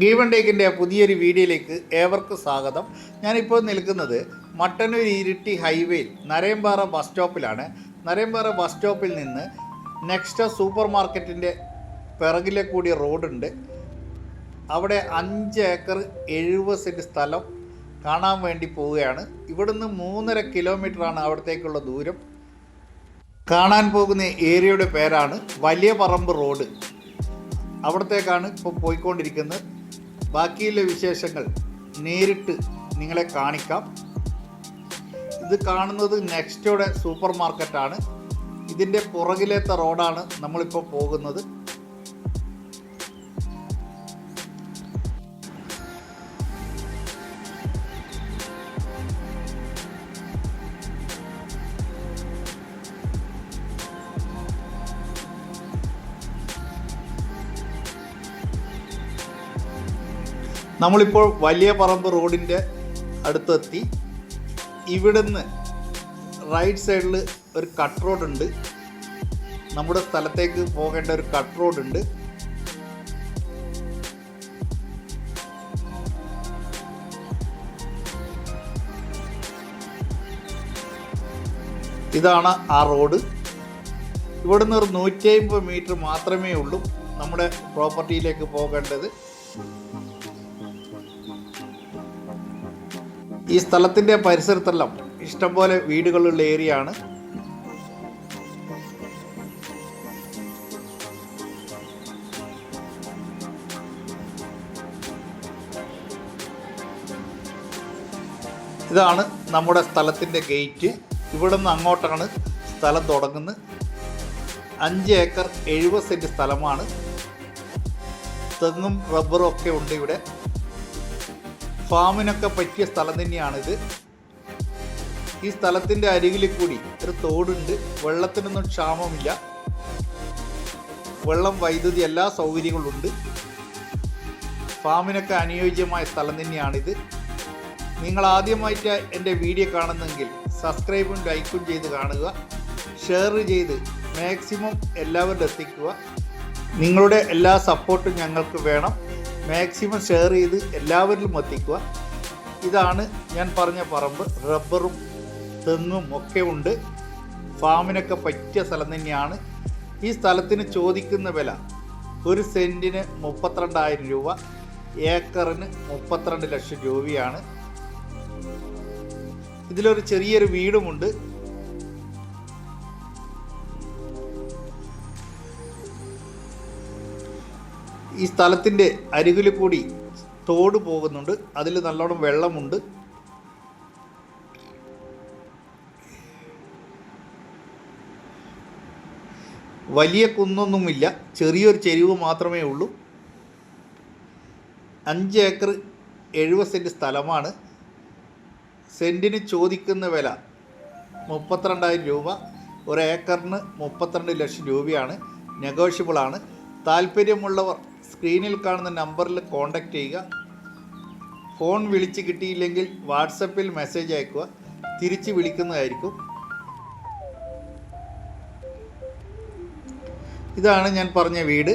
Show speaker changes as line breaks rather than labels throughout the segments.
Given ടേക്കിന്റെ പുതിയൊരു വീഡിയോയിലേക്ക് ഏവർക്കും സ്വാഗതം. ഞാനിപ്പോൾ നിൽക്കുന്നത് മട്ടന്നൂർ ഇരിട്ടി ഹൈവേയിൽ നരയമ്പാറ ബസ് സ്റ്റോപ്പിലാണ്. നരയമ്പാറ ബസ് സ്റ്റോപ്പിൽ നിന്ന് നെക്സ്റ്റ് സൂപ്പർ മാർക്കറ്റിന്റെ പിറകിലെ കൂടി റോഡുണ്ട്. അവിടെ അഞ്ച് ഏക്കർ എഴുപത് സെന്റ് സ്ഥലം കാണാൻ വേണ്ടി പോവുകയാണ്. ഇവിടുന്ന് മൂന്നര കിലോമീറ്ററാണ് അവിടത്തേക്കുള്ള ദൂരം. കാണാൻ പോകുന്ന ഏരിയയുടെ പേരാണ് വലിയ പറമ്പ് റോഡ്. അവിടത്തേക്കാണ് ഇപ്പോൾ പോയിക്കൊണ്ടിരിക്കുന്നത്. ബാക്കിയുള്ള വിശേഷങ്ങൾ നേരിട്ട് നിങ്ങളെ കാണിക്കാം. ഇത് കാണുന്നത് നെക്സ്റ്റോടെ സൂപ്പർ മാർക്കറ്റാണ് ഇതിന്റെ പുറകിലത്തെ റോഡാണ് നമ്മളിപ്പോൾ പോകുന്നത്. നമ്മളിപ്പോൾ വലിയ പറമ്പ് റോഡിന്റെ അടുത്തെത്തി. ഇവിടുന്ന് റൈറ്റ് സൈഡിൽ ഒരു കട്ട് റോഡുണ്ട് നമ്മുടെ സ്ഥലത്തേക്ക് പോകേണ്ട ഒരു കട്ട് റോഡുണ്ട് ഇതാണ് ആ റോഡ് ഇവിടുന്ന് ഒരു നൂറ്റി അമ്പത് മീറ്റർ മാത്രമേ ഉള്ളൂ നമ്മുടെ പ്രോപ്പർട്ടിയിലേക്ക് പോകേണ്ടത്. ഈ സ്ഥലത്തിന്റെ പരിസരത്തെല്ലാം ഇഷ്ടംപോലെ വീടുകളുള്ള ഏരിയ ആണ് ഇതാണ് നമ്മുടെ സ്ഥലത്തിന്റെ ഗേറ്റ്. ഇവിടെ നിന്ന് അങ്ങോട്ടാണ് സ്ഥലം തുടങ്ങുന്നത്. അഞ്ച് ഏക്കർ എഴുപത് സെന്റ് സ്ഥലമാണ്. തെങ്ങും റബ്ബറും ഒക്കെ ഉണ്ട് ഇവിടെ. ഫാമിനൊക്കെ പറ്റിയ സ്ഥലം തന്നെയാണിത്. ഈ സ്ഥലത്തിന്റെ അരികിൽ കൂടി ഒരു തോടുണ്ട്. വെള്ളത്തിനൊന്നും ക്ഷാമമില്ല. വെള്ളം വൈദ്യുതി എല്ലാ സൗകര്യങ്ങളുണ്ട്. ഫാമിനൊക്കെ അനുയോജ്യമായ സ്ഥലം തന്നെയാണിത്. നിങ്ങൾ ആദ്യമായിട്ട് എന്റെ വീഡിയോ കാണുന്നെങ്കിൽ സബ്സ്ക്രൈബും ലൈക്കും ചെയ്ത് കാണുക. ഷെയർ ചെയ്ത് മാക്സിമം എല്ലാവരും എത്തിക്കുക. നിങ്ങളുടെ എല്ലാ സപ്പോർട്ടും ഞങ്ങൾക്ക് വേണം. മാക്സിമം ഷെയർ ചെയ്ത് എല്ലാവരിലും എത്തിക്കുക. ഇതാണ് ഞാൻ പറഞ്ഞ പറമ്പ്. റബ്ബറും തെങ്ങും ഒക്കെ ഉണ്ട്. ഫാമിനൊക്കെ പറ്റിയ സ്ഥലം തന്നെയാണ്. ഈ സ്ഥലത്തിന് ചോദിക്കുന്ന വില ഒരു സെന്റിന് മുപ്പത്തിരണ്ടായിരം രൂപ ഏക്കറിന് മുപ്പത്തിരണ്ട് ലക്ഷം രൂപയാണ്. ഇതിലൊരു ചെറിയൊരു വീടുമുണ്ട്. ഈ സ്ഥലത്തിന്റെ അരികിൽ കൂടി തോട് പോകുന്നുണ്ട്. അതിൽ നല്ലോണം വെള്ളമുണ്ട്. വലിയ കുന്നൊന്നുമില്ല. ചെറിയൊരു ചെരിവ് മാത്രമേ ഉള്ളൂ. അഞ്ച് ഏക്കർ എഴുപത് സെന്റ് സ്ഥലമാണ്. സെന്റിന് ചോദിക്കുന്ന വില മുപ്പത്തിരണ്ടായിരം രൂപ. ഒരു ഏക്കറിന് മുപ്പത്തിരണ്ട് ലക്ഷം രൂപയാണ്. നെഗോഷ്യബിളാണ്. താല്പര്യമുള്ളവർ സ്ക്രീനിൽ കാണുന്ന നമ്പറിൽ കോൺടാക്റ്റ് ചെയ്യുക. ഫോൺ വിളിച്ച് കിട്ടിയില്ലെങ്കിൽ വാട്സപ്പിൽ മെസ്സേജ് അയക്കുക. തിരിച്ച് വിളിക്കുന്നതായിരിക്കും. ഇതാണ് ഞാൻ പറഞ്ഞ വീട്.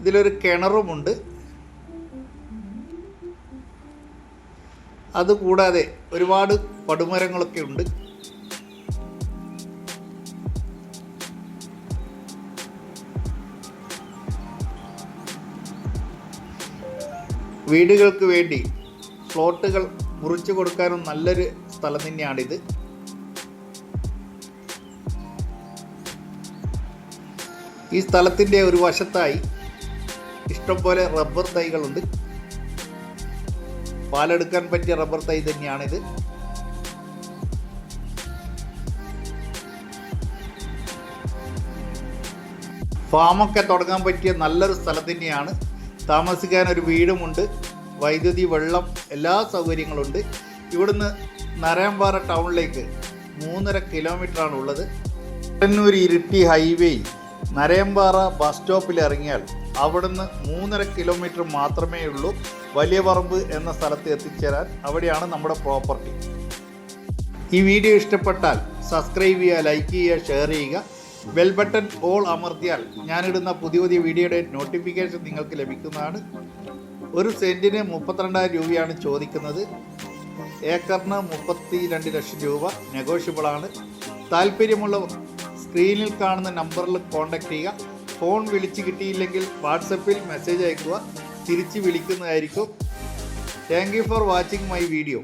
ഇതിലൊരു കിണറുമുണ്ട്. അതുകൂടാതെ ഒരുപാട് പടുമരങ്ങളൊക്കെ ഉണ്ട്. വീടുകൾക്ക് വേണ്ടി ഫ്ലോട്ടുകൾ മുറിച്ചു കൊടുക്കാനും നല്ലൊരു സ്ഥലം തന്നെയാണിത്. ഈ സ്ഥലത്തിന്റെ ഒരു വശത്തായി ഇഷ്ടംപോലെ റബ്ബർ തൈകളുണ്ട്. പാലെടുക്കാൻ പറ്റിയ റബ്ബർ തൈ തന്നെയാണിത്. ഫാമൊക്കെ തുടങ്ങാൻ പറ്റിയ നല്ലൊരു സ്ഥലം തന്നെയാണ് താമസിക്കാൻ ഒരു വീടുമുണ്ട്. വൈദ്യുതി വെള്ളം എല്ലാ സൗകര്യങ്ങളുണ്ട്. ഇവിടുന്ന് നരയമ്പാറ ടൗണിലേക്ക് മൂന്നര കിലോമീറ്ററാണ് ഉള്ളത്. കണ്ണൂർ ഇരിട്ടി ഹൈവേ നരയമ്പാറ ബസ് സ്റ്റോപ്പിൽ ഇറങ്ങിയാൽ അവിടുന്ന് മൂന്നര കിലോമീറ്റർ മാത്രമേ ഉള്ളൂ. വലിയ പറമ്പ് എന്ന സ്ഥലത്ത് എത്തിച്ചേരാൻ അവിടെയാണ് നമ്മുടെ പ്രോപ്പർട്ടി. ഈ വീഡിയോ ഇഷ്ടപ്പെട്ടാൽ സബ്സ്ക്രൈബ് ചെയ്യുക ലൈക്ക് ചെയ്യുക ഷെയർ ചെയ്യുക. ബെൽ ബട്ടൺ ഓൾ അമർത്തിയാൽ ഞാനിടുന്ന പുതിയ പുതിയ വീഡിയോയുടെ നോട്ടിഫിക്കേഷൻ നിങ്ങൾക്ക് ലഭിക്കുന്നതാണ്. ഒരു സെന്റിന് മുപ്പത്തിരണ്ടായിരം രൂപയാണ് ചോദിക്കുന്നത്. ഏക്കറിന് മുപ്പത്തി രണ്ട് ലക്ഷം രൂപ നെഗോഷ്യബിളാണ് താല്പര്യമുള്ളവർ സ്ക്രീനിൽ കാണുന്ന നമ്പറിൽ കോൺടാക്റ്റ് ചെയ്യുക. ഫോൺ വിളിച്ച് കിട്ടിയില്ലെങ്കിൽ വാട്സപ്പിൽ മെസ്സേജ് അയക്കുക. തിരിച്ച് വിളിക്കുന്നതായിരിക്കും. Thank you for watching my video